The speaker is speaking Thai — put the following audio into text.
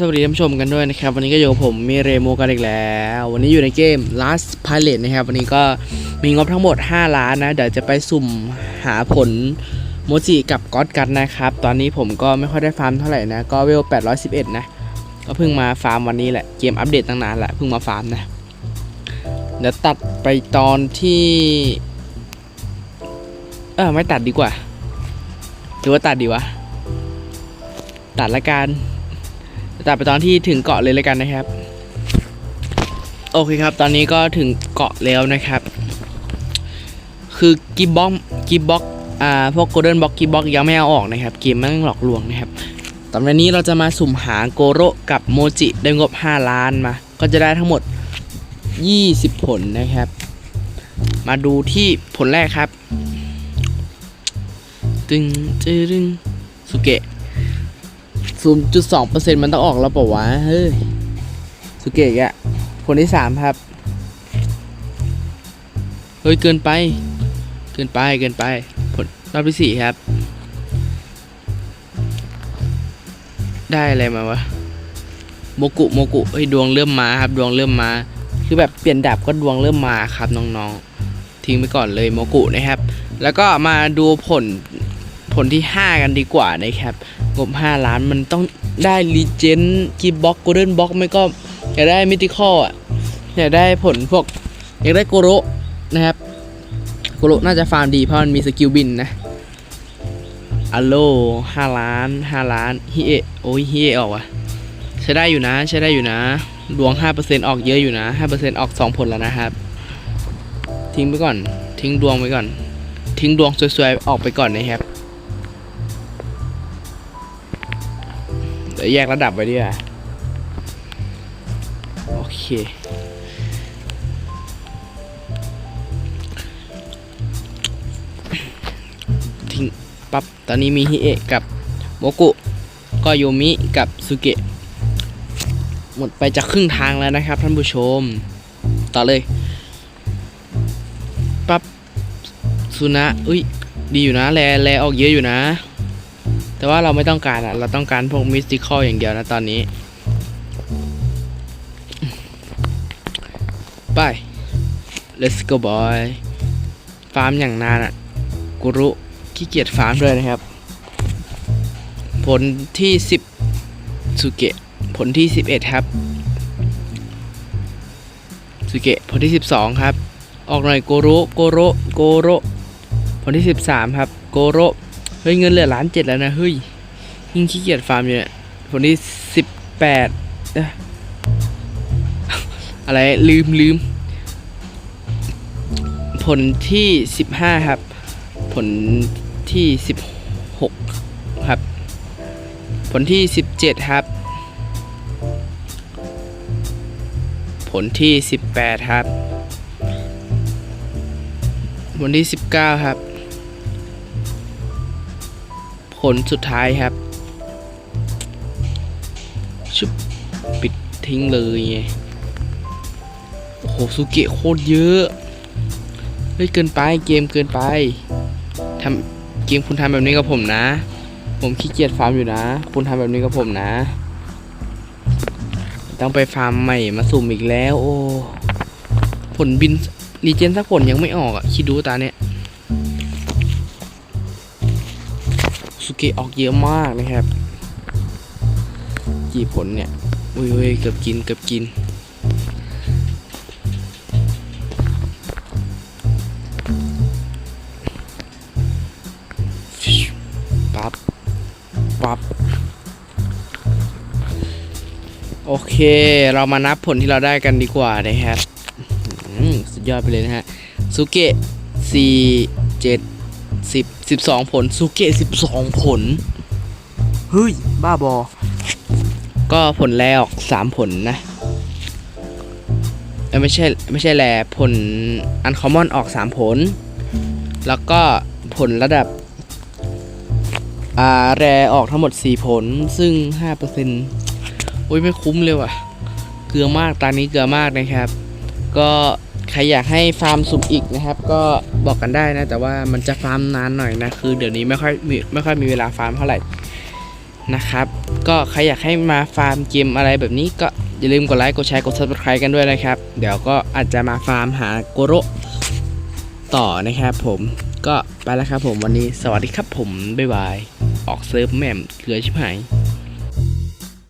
สวัสดีท่านผู้ชมกันด้วยนะครับ วันนี้ก็อยู่กับผมมีเรโมกันอีกแล้ว วันนี้อยู่ในเกม Last Pilot นะครับ วันนี้ก็มีงบทั้งหมด 5 ล้านนะ เดี๋ยวจะไปสุ่มหาผลโมจิกับก๊อตกันนะครับ ตอนนี้ผมก็ไม่ค่อยได้ฟาร์มเท่าไหร่นะ ก็เวล 811 นะ ก็เพิ่งมาฟาร์มวันนี้แหละ เกมอัปเดตตั้งนานแหละเพิ่งมาฟาร์มนะ เดี๋ยวตัดไปตอนที่ เออไม่ตัดดีกว่า หรือว่าตัดดีวะ ตัดละกัน ตัดไปตอนที่ถึงเกาะเลยแล้วกันนะครับ โอเคครับ ตอนนี้ก็ถึงเกาะแล้วนะครับ คือกิบบ็อกกิบบ็อกอ่าพวกโกลเด้นบ็อกกิบบ็อกยังไม่เอาออกนะครับเกมมันหลอกลวงนะครับตอนนี้เราจะมาสุ่มหาโกโรกับโมจิได้งบ 5 ล้านมา ก็จะได้ทั้งหมด 20 ผลนะครับ มาดูที่ผลแรกครับ ตึงจึดึงสุเกะ 0.2%มันต้องออกแล้วเปล่าวะ เฮ้ย สุเกะอะคนที่สามครับ เฮ้ย เกินไป เกินไป เกินไป ผลรอบที่สี่ครับ ได้อะไรมาวะ โมกุ โมกุ เฮ้ย ดวงเริ่มมาครับ ดวงเริ่มมา คือแบบเปลี่ยนดับก็ดวงเริ่มมาครับน้องๆ ทิ้งไปก่อนเลยโมกุนะครับ แล้วก็มาดูผลผลที่ 5 กันดีกว่านะครับ งบ 5 ล้านมันต้องได้รีเจนกีบ็อกโกลเด้นบ็อกไม่ก็อยากได้มิติคอลอะอยากได้ผลพวก อยากได้โกโรนะครับ โกโรน่าจะฟาร์มดีเพราะมันมีสกิลบินนะอัลโล5ล้าน5ล้านฮิเอโอ้ยฮิเอะออกว่ะใช้ได้อยู่นะใช้ได้อยู่นะดวง 5%ออกเยอะอยู่นะ 5%ออก 2 ผลแล้วนะครับ ทิ้งไปก่อน ทิ้งดวงไปก่อน ทิ้งดวงสวยๆ ออกไปก่อนนะครับ ดี๋ยวแยกระดับไว้ดีกว่าโอเคทิ้งปั๊บตอนนี้มีฮิเอะกับโมกุก็โยมิกับสุเกะหมดไปจากครึ่งทางแล้วนะครับท่านผู้ชม ต่อเลยปั๊บสุนะอุ้ยดีอยู่นะแลแลออกเยอะอยู่นะ แต่ว่าเราไม่ต้องการอะเราต้องการพวกมิสติคอลอย่างเดียวนะตอนนี้ ไป let's go boy ฟาร์มอย่างนานอะกุรุขี้เกียจฟาร์มด้วยนะครับ ผลที่10สุเกะผลที่11ครับสุเกะผลที่12ครับ ออกหน่อยโกโรโกโรโกโรผลที่13ครับ โกโร เฮ้ยเงินเหลือล้านเจ็ดแล้วนะเฮ้ยยิ่งขี้เกียจฟาร์มอยู่เนี่ยผลที่สิบแปดอะไรลืมลืม ผลที่สิบห้าครับ ผลที่สิบหกครับ ผลที่สิบเจ็ดครับ ผลที่สิบแปดครับ ผลที่สิบเก้าครับ ผลสุดท้ายครับชุบปิดทิ้งเลยไงโอ้โหสุเกะโคตรเยอะเฮ้ยเกินไปเกมเกินไปทำเกมคุณทำแบบนี้กับผมนะ ผมขี้เกียจฟาร์มอยู่นะ คุณทำแบบนี้กับผมนะ ต้องไปฟาร์มใหม่มาสุ่มอีกแล้ว โอ้ผลบินรีเจนสักผลยังไม่ออกอะคิดดูตาเนี้ย สุเกะออกเยอะมากนะครับ กี่ผลเนี่ยอุ้ยอุ้ยเกือบกินเกือบกิน ปั๊บปั๊บโอเค เรามานับผลที่เราได้กันดีกว่านะครับอืมสุดยอดไปเลยนะฮะสุเกะสี่เจ็ดสิบ สิบสองผลสุเกะสิบสองผล เฮ้ย บ้าบอ ก็ผลแรกออกสามผลนะเอ้ยไม่ใช่ไม่ใช่แลผลอันคอมมอนออกสามผล แล้วก็ผลระดับอ่าแรออกทั้งหมด 4 ผลซึ่ง 5%โอ้ยไม่คุ้มเลยว่ะ เกลือมากตอนนี้เกลือมากนะครับ ก็ ใครอยากให้ฟาร์มสุ่มอีกนะครับ ก็บอกกันได้นะ แต่ว่ามันจะฟาร์มนานหน่อยนะ คือเดี๋ยวนี้ไม่ค่อยมีไม่ค่อยมีเวลาฟาร์มเท่าไหร่นะครับ ก็ใครอยากให้มาฟาร์มเกมอะไรแบบนี้ก็อย่าลืมกดไลค์กดแชร์กด subscribe กันด้วยนะครับ เดี๋ยวก็อาจจะมาฟาร์มหาโกโรต่อนะครับผมก็ไปแล้วครับผมวันนี้สวัสดีครับผม บ๊ายบาย ออกเซิร์ฟแม่มเกลือชิบหาย